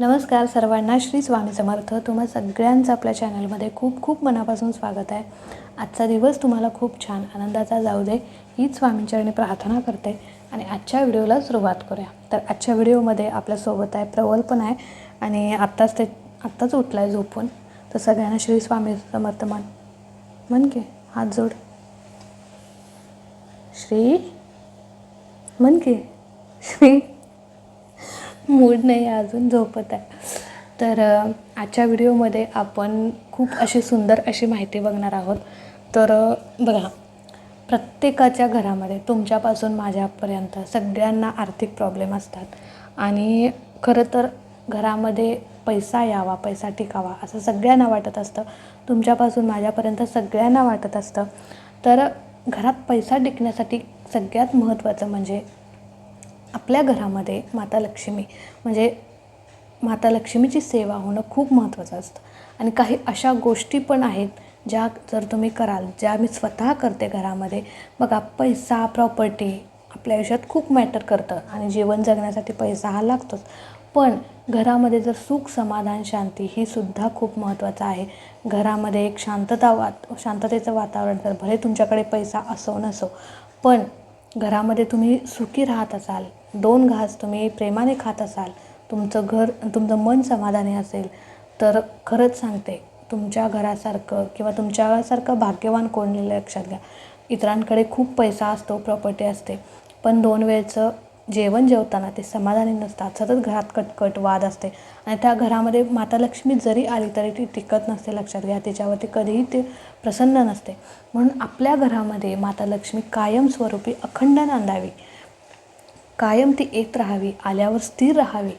नमस्कार सर्वांना श्री स्वामी समर्थ. तुम्हा सगळ्यांचं आपल्या चॅनलमध्ये खूप खूप मनापासून स्वागत आहे. आजचा दिवस तुम्हाला खूप छान आनंदाचा जाऊ दे हीच स्वामींचरणी प्रार्थना करते. आणि आजच्या व्हिडिओला सुरुवात करूया. तर आजच्या व्हिडिओमध्ये आपल्यासोबत आहे प्रवल पण आहे आणि आत्ताच ते आत्ताच उठला आहे झोपून. तर सगळ्यांना श्री स्वामी समर्थ मन म्हण की हात जोड. श्री म्हण की श्री मूड नाही आहे अजून झोपत आहे. तर आजच्या व्हिडिओमध्ये आपण खूप अशी सुंदर अशी माहिती बघणार आहोत. तर बघा प्रत्येकाच्या घरामध्ये तुमच्यापासून माझ्यापर्यंत सगळ्यांना आर्थिक प्रॉब्लेम असतात. आणि खरं तर घरामध्ये पैसा यावा पैसा टिकावा असं सगळ्यांना वाटत असतं. तुमच्यापासून माझ्यापर्यंत सगळ्यांना वाटत असतं. तर घरात पैसा टिकण्यासाठी सगळ्यात महत्त्वाचं म्हणजे आपल्या घरामध्ये माता लक्ष्मी म्हणजे माता लक्ष्मीची सेवा होणं खूप महत्त्वाचं असतं. आणि काही अशा गोष्टी पण आहेत ज्या जर तुम्ही कराल ज्या मी स्वतः करते घरामध्ये बघा पैसा प्रॉपर्टी आपल्या आयुष्यात खूप मॅटर करतं आणि जीवन जगण्यासाठी पैसा हा लागतोच. पण घरामध्ये जर सुख समाधान शांती ही सुद्धा खूप महत्त्वाचं आहे. घरामध्ये एक शांतता वात शांततेचं वातावरण तर भले तुमच्याकडे पैसा असो नसो पण घरामध्ये तुम्ही सुखी राहत असाल दोन घास तुम्ही प्रेमाने खात असाल तुमचं घर तुमचं मन समाधानी असेल तर खरंच सांगते तुमच्या घरासारखं किंवा तुमच्यासारखं भाग्यवान कोण लक्षात घ्या. इतरांकडे खूप पैसा असतो प्रॉपर्टी असते. पण दोन वेळचं जेवण जेवताना ते समाधानी नसतात. सतत घरात कटकट वाद असते. आणि त्या घरामध्ये माता लक्ष्मी जरी आली तरी ती टिकत नसते लक्षात घ्या. तिच्यावरती कधीही ते प्रसन्न नसते. म्हणून आपल्या घरामध्ये माता लक्ष्मी कायमस्वरूपी अखंड नांदावी. कायम ती येत राहावी आल्यावर स्थिर राहावी.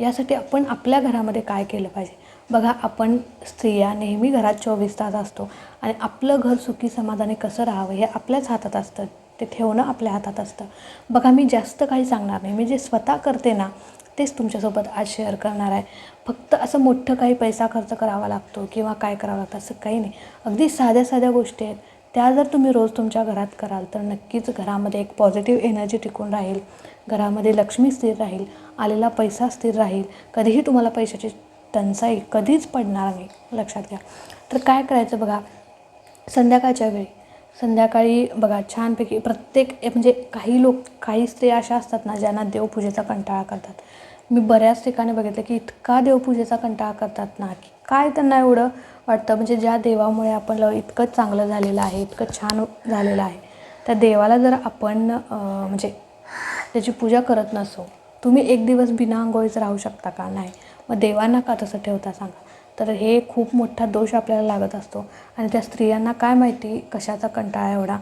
यासाठी आपण आपल्या घरामध्ये काय केलं पाहिजे? बघा आपण स्त्रिया नेहमी घरात चोवीस तास असतो. आणि आपलं घर सुखी समाधानी कसं राहावं हे आपल्याच हातात असतं. ते ठेवणं आपल्या हातात असतं. बघा मी जास्त काही सांगणार नाही. मी जे स्वतः करते ना तेच तुमच्यासोबत आज शेअर करणार आहे. फक्त असं मोठं काही पैसा खर्च करावा लागतो किंवा काय करावं लागतं असं काही नाही. अगदी साध्या साध्या गोष्टी आहेत. त्या जर तुम्ही रोज तुमच्या घरात कराल तर नक्कीच घरामध्ये एक पॉझिटिव्ह एनर्जी टिकून राहील. घरामध्ये लक्ष्मी स्थिर राहील. आलेला पैसा स्थिर राहील. कधीही तुम्हाला पैशाची टंचाई कधीच पडणार नाही. लक्षात घ्या. तर काय करायचं बघा? संध्याकाळच्या वेळी संध्याकाळी बघा छानपैकी प्रत्येक म्हणजे काही लोक काही स्त्रिया अशा असतात ना ज्यांना देवपूजेचा कंटाळा करतात. मी बऱ्याच ठिकाणी बघितलं की इतका देवपूजेचा कंटाळा करतात ना की काय त्यांना एवढं वाटतं? म्हणजे ज्या देवामुळे आपण इतकं चांगलं झालेलं आहे इतकं छान झालेलं आहे त्या देवाला जर आपण म्हणजे त्याची पूजा करत नसो तुम्ही एक दिवस बिना आंघोळीच राहू शकता का? नाही. मग देवांना का तसं ठेवता सांगा? तर हे खूप मोठा दोष आपल्याला लागत असतो. आणि त्या स्त्रियांना काय माहिती कशाचा कंटाळा एवढा?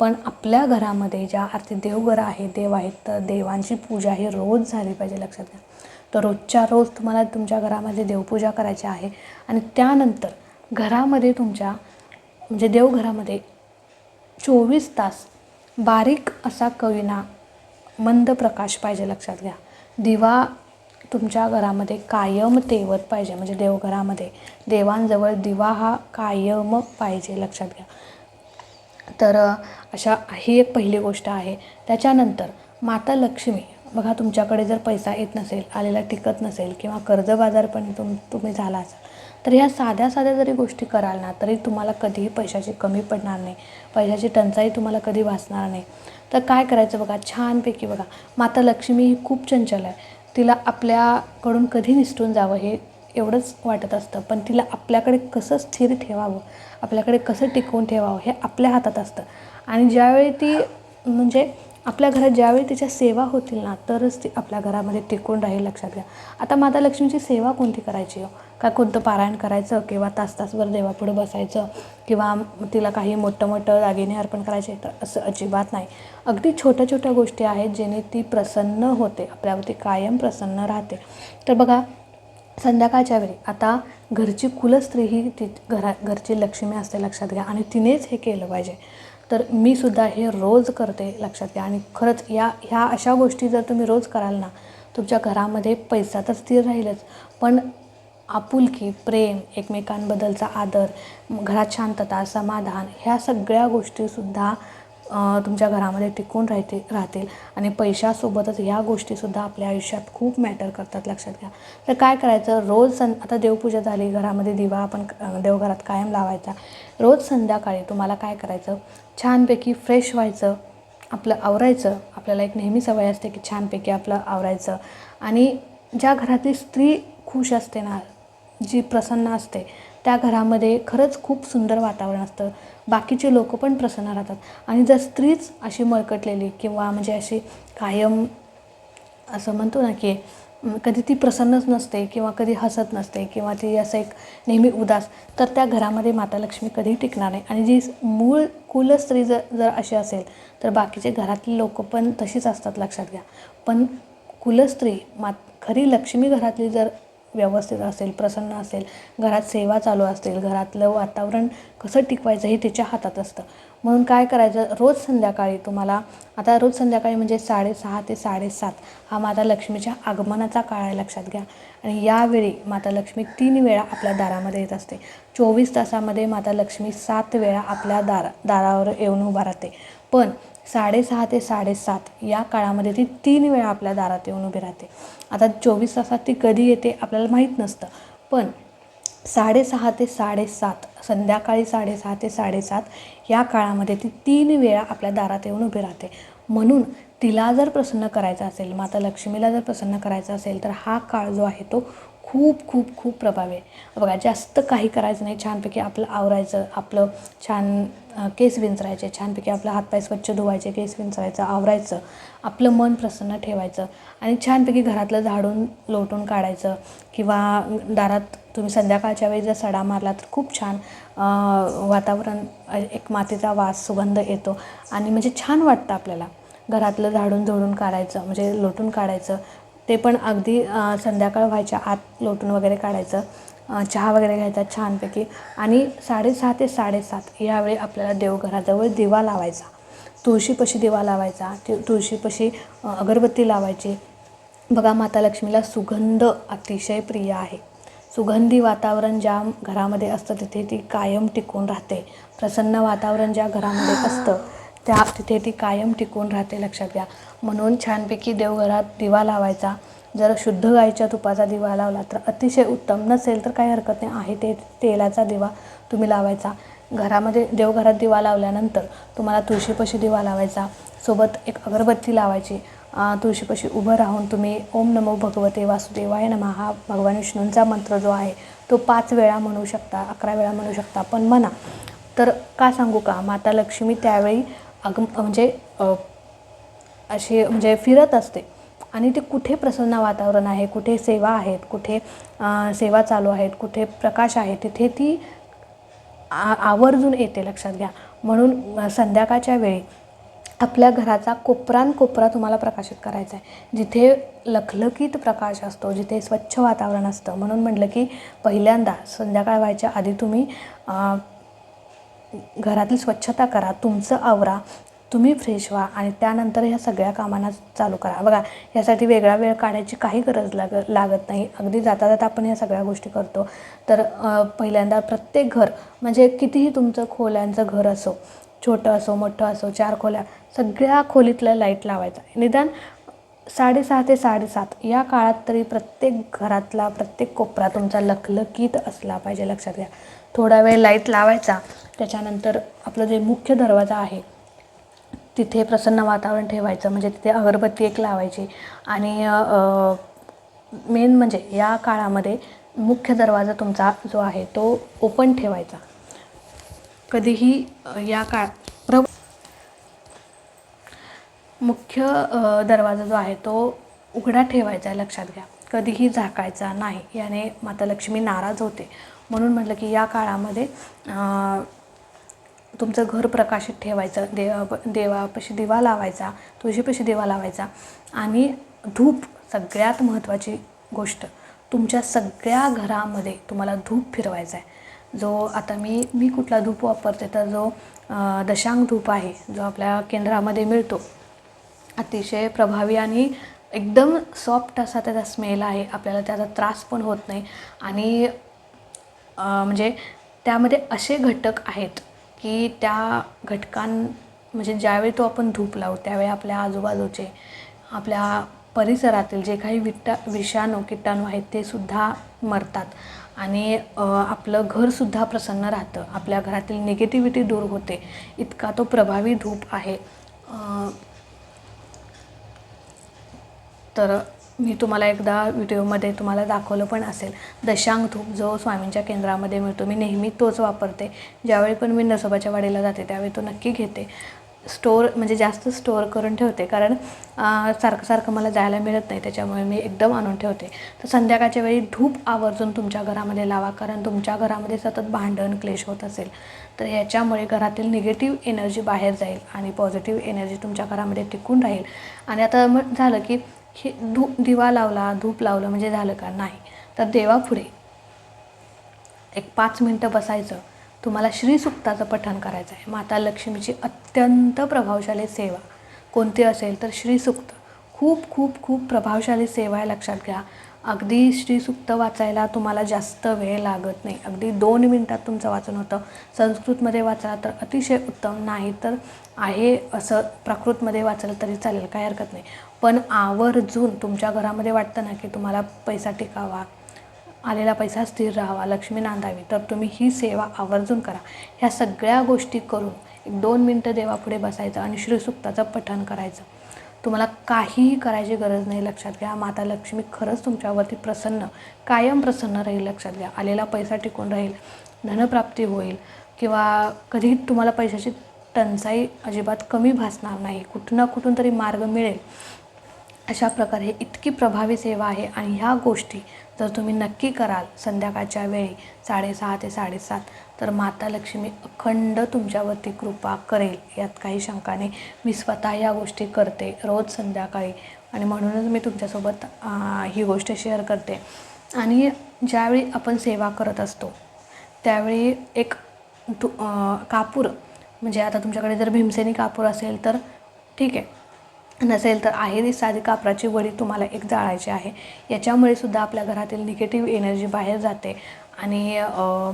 पण आपल्या घरामध्ये ज्या आरती देवघरं आहेत देव आहेत तर देवांची पूजा ही रोज झाली पाहिजे लक्षात घ्या. तर रोजच्या रोज तुम्हाला तुमच्या घरामध्ये देवपूजा करायची आहे आणि त्यानंतर घरामध्ये तुमच्या म्हणजे देवघरामध्ये चोवीस तास बारीक असा कविना मंद प्रकाश पाहिजे लक्षात घ्या. दिवा तुमच्या घरामध्ये कायम तेवत पाहिजे म्हणजे देवघरामध्ये देवांजवळ दिवा हा कायम पाहिजे लक्षात घ्या. तर अशा ही एक पहिली गोष्ट आहे. त्याच्यानंतर माता लक्ष्मी बघा तुमच्याकडे जर पैसा येत नसेल आलेला टिकत नसेल किंवा कर्जबाजारपणे तुम तुम्ही झाला असाल तर ह्या साध्या साध्या जरी गोष्टी कराल ना तरी तुम्हाला कधीही पैशाची कमी पडणार नाही. पैशाची टंचाई तुम्हाला कधी वाचणार नाही. तर काय करायचं बघा छानपैकी बघा माता लक्ष्मी ही खूप चंचल आहे. तिला आपल्याकडून कधी निसटून जावं हे एवढंच वाटत असतं. पण तिला आपल्याकडे कसं स्थिर ठेवावं आपल्याकडे कसं टिकवून ठेवावं हे आपल्या हातात असतं. आणि ज्यावेळी ती म्हणजे आपल्या घरात ज्यावेळी तिच्या सेवा होतील ना तरच ती आपल्या घरामध्ये टिकून राहील लक्षात घ्या. आता माता लक्ष्मीची सेवा कोणती करायची हो? का कोणतं पारायण करायचं किंवा तास तासभर देवापुढे बसायचं किंवा तिला काही मोठं मोठं दागिने अर्पण करायचे तर असं अजिबात नाही. अगदी छोट्या छोट्या गोष्टी आहेत जेणे ती प्रसन्न होते आपल्यावरती कायम प्रसन्न राहते. तर बघा संध्याकाळच्या वेळी आता घरची कुलस्त्री ही ती घरा घरची लक्ष्मी असते लक्षात घ्या आणि तिनेच हे केलं पाहिजे. तर मी सुद्धा हे रोज करते लक्षात घ्या. आणि खरंच या ह्या अशा गोष्टी जर तुम्ही रोज कराल ना तुमच्या घरामध्ये पैसा तर स्थिर राहीलच. पण आपुलकी प्रेम एकमेकांबद्दलचा आदर घरात शांतता समाधान ह्या सगळ्या गोष्टीसुद्धा तुमच्या घरामध्ये टिकून राहते राहतील. आणि पैशासोबतच ह्या गोष्टीसुद्धा आपल्या आयुष्यात खूप मॅटर करतात लक्षात घ्या. तर काय करायचं? रोज सं आता देवपूजा झाली घरामध्ये दिवा आपण देवघरात कायम लावायचा. रोज संध्याकाळी तुम्हाला काय करायचं? छानपैकी फ्रेश व्हायचं आपलं आवरायचं. आपल्याला एक नेहमी सवय असते की छानपैकी आपलं आवरायचं. आणि ज्या घरातली स्त्री खुश असते ना जी प्रसन्न असते त्या घरामध्ये खरंच खूप सुंदर वातावरण असतं. बाकीचे लोक पण प्रसन्न राहतात. आणि जर स्त्रीच अशी मळकटलेली किंवा म्हणजे अशी कायम असं म्हणतो ना की कधी ती प्रसन्नच नसते किंवा कधी हसत नसते किंवा ती असं एक नेहमी उदास तर त्या घरामध्ये माता लक्ष्मी कधी टिकणार नाही. आणि जी मूळ कुल स्त्री जर जर अशी असेल तर बाकीचे घरातली लोक पण तशीच असतात लक्षात घ्या. पण कुलस्त्री मात खरी लक्ष्मी घरातली जर व्यवस्थित असेल प्रसन्न असेल घरात सेवा चालू असतील घरातलं वातावरण कसं टिकवायचं हे तिच्या हातात असतं. म्हणून काय करायचं? रोज संध्याकाळी तुम्हाला आता रोज संध्याकाळी म्हणजे साडेसहा ते साडेसात हा माता लक्ष्मीच्या आगमनाचा काळ आहे लक्षात घ्या. आणि यावेळी माता लक्ष्मी तीन वेळा आपल्या दारामध्ये येत असते. चोवीस तासामध्ये माता लक्ष्मी सात वेळा आपल्या दारा दारावर येऊन उभा राहते. पण साडेसहा ते साडेसात या काळामध्ये ती तीन वेळा आपल्या दारात येऊन उभी राहते. आता चोवीस तासात ती कधी येते आपल्याला माहीत नसतं. पण साडेसहा ते साडेसात संध्याकाळी साडेसहा ते साडेसात या काळामध्ये ती तीन वेळा आपल्या दारात येऊन उभी राहते. म्हणून तिला जर प्रसन्न करायचं असेल माता लक्ष्मीला जर प्रसन्न करायचं असेल तर हा काळ जो आहे तो खूप खूप खूप प्रभावी आहे. बघा जास्त काही करायचं नाही. छानपैकी आपलं आवरायचं आपलं छान केस विंचरायचे. छानपैकी आपलं हातपाय स्वच्छ धुवायचे केस विंचरायचं आवरायचं. आपलं मन प्रसन्न ठेवायचं. आणि छानपैकी घरातलं झाडून लोटून काढायचं. किंवा दारात तुम्ही संध्याकाळच्या वेळी जर सडा मारला तर खूप छान वातावरण एक मातीचा वास सुगंध येतो. आणि म्हणजे छान वाटतं आपल्याला. घरातलं झाडून झोडून काढायचं म्हणजे लोटून काढायचं. ते पण अगदी संध्याकाळ व्हायच्या आत लोटून वगैरे काढायचं. चहा वगैरे घ्यायचा छानपैकी. आणि साडेसहा ते साडेसात यावेळी आपल्याला देवघराजवळ दिवा लावायचा. तुळशीपाशी दिवा लावायचा. ती तुळशीपाशी अगरबत्ती लावायची. बघा माता लक्ष्मीला सुगंध अतिशय प्रिय आहे. सुगंधी वातावरण ज्या घरामध्ये असतं तिथे ती कायम टिकून राहते. प्रसन्न वातावरण ज्या घरामध्ये असतं त्या तिथे ती कायम टिकून राहते लक्षात घ्या. म्हणून छानपैकी देवघरात दिवा लावायचा. जर शुद्ध गाईच्या तुपाचा दिवा लावला तर अतिशय उत्तम नसेल तर काही हरकत नाही. आहे ते तेलाचा दिवा तुम्ही लावायचा. घरामध्ये देवघरात दिवा लावल्यानंतर तुम्हाला तुळशीपाशी दिवा लावायचा. सोबत एक अगरबत्ती लावायची. तुळशीपशी तुळशीपाशी उभं राहून तुम्ही ओम नमो भगवते वासुदेवाय नमः. हा भगवान विष्णूंचा मंत्र जो आहे तो पाच वेळा म्हणू शकता अकरा वेळा म्हणू शकता. पण म्हणा. तर का सांगू का? माता लक्ष्मी त्यावेळी अगम म्हणजे अशी म्हणजे फिरत असते. आणि ते कुठे प्रसन्न वातावरण आहे कुठे सेवा आहेत कुठे सेवा चालू आहेत कुठे प्रकाश आहे तिथे ती आ आवर्जून येते लक्षात घ्या. म्हणून संध्याकाळच्या वेळी आपल्या घराचा कोपरान कोपरा तुम्हाला प्रकाशित करायचा आहे. जिथे लखलखीत प्रकाश असतो जिथे स्वच्छ वातावरण असतं. म्हणून म्हटलं की पहिल्यांदा संध्याकाळ व्हायच्या आधी तुम्ही घरातली स्वच्छता करा तुमचं आवरा तुम्ही फ्रेश व्हा आणि त्यानंतर ह्या सगळ्या कामांना चालू करा. बघा यासाठी वेगळा वेळ काढायची काही गरज लाग लागत नाही. अगदी जाता जाता आपण ह्या सगळ्या गोष्टी करतो. तर पहिल्यांदा प्रत्येक घर म्हणजे कितीही तुमचं खोल्यांचं घर असो छोटं असो मोठं असो चार खोल्या सगळ्या खोलीतल्या लाइट लावायचा. निदान साडेसहा ते साडेसात या काळात तरी प्रत्येक घरातला प्रत्येक कोपरा तुमचा लखलखीत असला पाहिजे लक्षात घ्या. थोडा वेळ लाइट लावायचा त्याच्यानंतर आपलं जे मुख्य दरवाजा आहे तिथे प्रसन्न वातावरण ठेवायचं म्हणजे तिथे अगरबत्ती एक लावायची. आणि मेन म्हणजे या काळामध्ये मुख्य दरवाजा तुमचा जो आहे तो ओपन ठेवायचा. कधीही या काळ मुख्य दरवाजा जो आहे तो उघडा ठेवायचा आहे लक्षात घ्या. कधीही झाकायचा नाही. याने माता लक्ष्मी नाराज होते. म्हणून म्हटलं की या काळामध्ये तुमचं घर प्रकाशित ठेवायचं देवा देवापाशी दिवा लावायचा तुळशीपाशी दिवा लावायचा. आणि धूप सगळ्यात महत्त्वाची गोष्ट तुमच्या सगळ्या घरामध्ये तुम्हाला धूप फिरवायचा आहे. जो आता मी मी कुठला धूप वापरते तर जो दशांग धूप आहे जो आपल्या केंद्रामध्ये मिळतो अतिशय प्रभावी आणि एकदम सॉफ्ट असा त्याचा स्मेल आहे. आपल्याला त्याचा त्रास पण होत नाही. आणि म्हणजे त्यामध्ये असे घटक आहेत की त्या घटकां म्हणजे ज्यावेळी तो आपण धूप लावू त्यावेळी आपल्या आजूबाजूचे आपल्या परिसरातील जे काही विटा विषाणू किटाणू आहेत ते सुद्धा मरतात. आणि आपलं घरसुद्धा प्रसन्न राहतं. आपल्या घरातील निगेटिव्हिटी दूर होते. इतका तो प्रभावी धूप आहे. तर मी तुम्हाला एकदा व्हिडिओमध्ये तुम्हाला दाखवलं पण असेल. दशांग धूप जो स्वामींच्या केंद्रामध्ये मिळतो. मी नेहमी तोच वापरते. ज्यावेळी पण मी नसोबाच्या वाडीला जाते त्यावेळी तो नक्की घेते. स्टोअर म्हणजे जास्त स्टोअर करून ठेवते. कारण सारखं सारखं मला जायला मिळत नाही. त्याच्यामुळे मी एकदम आणून ठेवते. तर संध्याकाळच्या वेळी धूप आवर्जून तुमच्या घरामध्ये लावा. कारण तुमच्या घरामध्ये सतत भांडण क्लेश होत असेल. तर ह्याच्यामुळे घरातील निगेटिव्ह एनर्जी बाहेर जाईल आणि पॉझिटिव्ह एनर्जी तुमच्या घरामध्ये टिकून राहील. आणि आता मग झालं की हे धूप दिवा लावला धूप लावलं म्हणजे झालं का? नाही. तर देवापुढे एक पाच मिनटं बसायचं. तुम्हाला श्रीसुक्ताचं पठण करायचं आहे. माता लक्ष्मीची अत्यंत प्रभावशाली सेवा. कोणती असेल तर श्रीसुक्त खूप खूप खूप प्रभावशाली सेवा आहे लक्षात घ्या. अगदी श्रीसुक्त वाचायला तुम्हाला जास्त वेळ लागत नाही. अगदी दोन मिनटात तुमचं वाचन होतं. संस्कृतमध्ये वाचला तर अतिशय उत्तम. नाही तर आहे असं प्राकृतमध्ये वाचलं तरी चालेल. काही हरकत नाही. पण आवर्जून तुमच्या घरामध्ये वाटतं ना की तुम्हाला पैसा टिकावा आलेला पैसा स्थिर राहावा लक्ष्मी नांदावी तर तुम्ही ही सेवा आवर्जून करा. ह्या सगळ्या गोष्टी करून एक दोन मिनटं देवापुढे बसायचं आणि श्रीसुक्ताचं पठण करायचं. तुम्हाला काहीही करायची गरज नाही लक्षात घ्या. माता लक्ष्मी खरंच तुमच्यावरती प्रसन्न कायम प्रसन्न राहील लक्षात घ्या. आलेला पैसा टिकून राहील धनप्राप्ती होईल किंवा कधीही तुम्हाला पैशाची टंचाई अजिबात कमी भासणार नाही. कुठं ना कुठून तरी मार्ग मिळेल. अशा प्रकारे इतकी प्रभावी सेवा आहे आणि ह्या गोष्टी जर तुम्ही नक्की कराल संध्याकाळच्या वेळी साडेसहा ते साडेसात तर माता लक्ष्मी अखंड तुमच्यावरती कृपा करेल. यात काही शंका नाही. मी स्वतः या गोष्टी करते रोज संध्याकाळी आणि म्हणूनच मी तुमच्यासोबत ही गोष्ट शेअर करते. आणि ज्यावेळी आपण सेवा करत असतो त्यावेळी एक तु कापूर म्हणजे आता तुमच्याकडे जर भीमसेनी कापूर असेल तर ठीक आहे. नसेल तर आहे ती साधी कापराची वडी तुम्हाला एक जाळायची आहे. याच्यामुळे सुद्धा आपल्या घरातील निगेटिव्ह एनर्जी बाहेर जाते आणि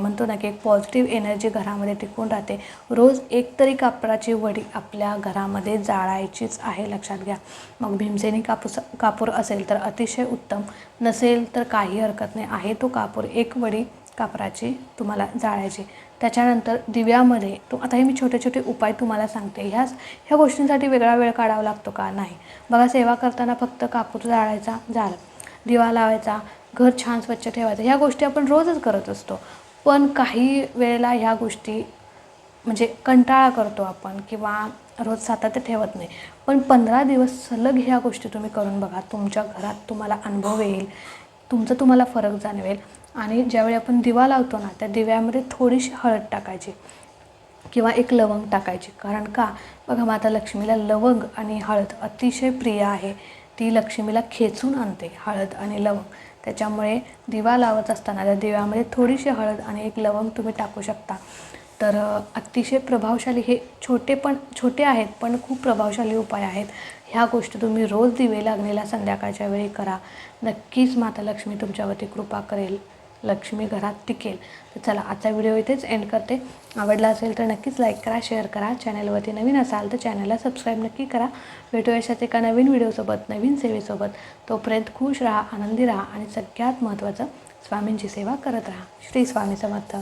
म्हणतो ना की एक पॉझिटिव्ह एनर्जी घरामध्ये टिकून राहते. रोज एक तरी कापराची वडी आपल्या घरामध्ये जाळायचीच आहे लक्षात घ्या. मग भीमसेनी कापूस कापूर असेल तर अतिशय उत्तम. नसेल तर काही हरकत नाही. आहे तो कापूर. एक वडी कापराची तुम्हाला जाळायची. त्याच्यानंतर दिव्यामध्ये तो आता हे मी छोटे छोटे उपाय तुम्हाला सांगते. ह्याच ह्या गोष्टींसाठी वेगळा वेळ काढावा लागतो का? नाही. बघा सेवा करताना फक्त कापूर जाळायचा झालं दिवा लावायचा घर छान स्वच्छ ठेवायचं ह्या गोष्टी आपण रोजच करत असतो. पण काही वेळेला ह्या गोष्टी म्हणजे कंटाळा करतो आपण किंवा रोज सातत्य ठेवत नाही. पण पंधरा दिवस सलग ह्या गोष्टी तुम्ही करून बघा. तुमच्या घरात तुम्हाला अनुभव येईल. तुमचा तुम्हाला फरक जाणवेल. आणि ज्यावेळी आपण दिवा लावतो ना त्या दिव्यामध्ये थोडीशी हळद टाकायची किंवा एक लवंग टाकायची. कारण का? बघा माता लक्ष्मीला लवंग आणि हळद अतिशय प्रिय आहे. ती लक्ष्मीला खेचून आणते हळद आणि लवंग. त्याच्यामुळे दिवा लावत असताना त्या दिव्यामध्ये थोडीशी हळद आणि एक लवंग तुम्ही टाकू शकता. तर अतिशय प्रभावशाली हे छोटे पण छोटे आहेत पण खूप प्रभावशाली उपाय आहेत. ह्या गोष्टी तुम्ही रोज दिवे लागलेल्या संध्याकाळच्या वेळी करा. नक्कीच माता लक्ष्मी तुमच्यावरती कृपा करेल. लक्ष्मी घरात टिकेल. तर चला आजचा व्हिडिओ इथेच एंड करते. आवडला असेल तर नक्कीच लाईक करा शेअर करा. चॅनलवरती नवीन असाल तर चॅनलला सबस्क्राईब नक्की करा. भेटू अशाच एका नवीन व्हिडिओसोबत नवीन सेवेसोबत तोपर्यंत खुश राहा आनंदी राहा आणि सगळ्यात महत्त्वाचं स्वामींची सेवा करत राहा. श्री स्वामी समर्थ.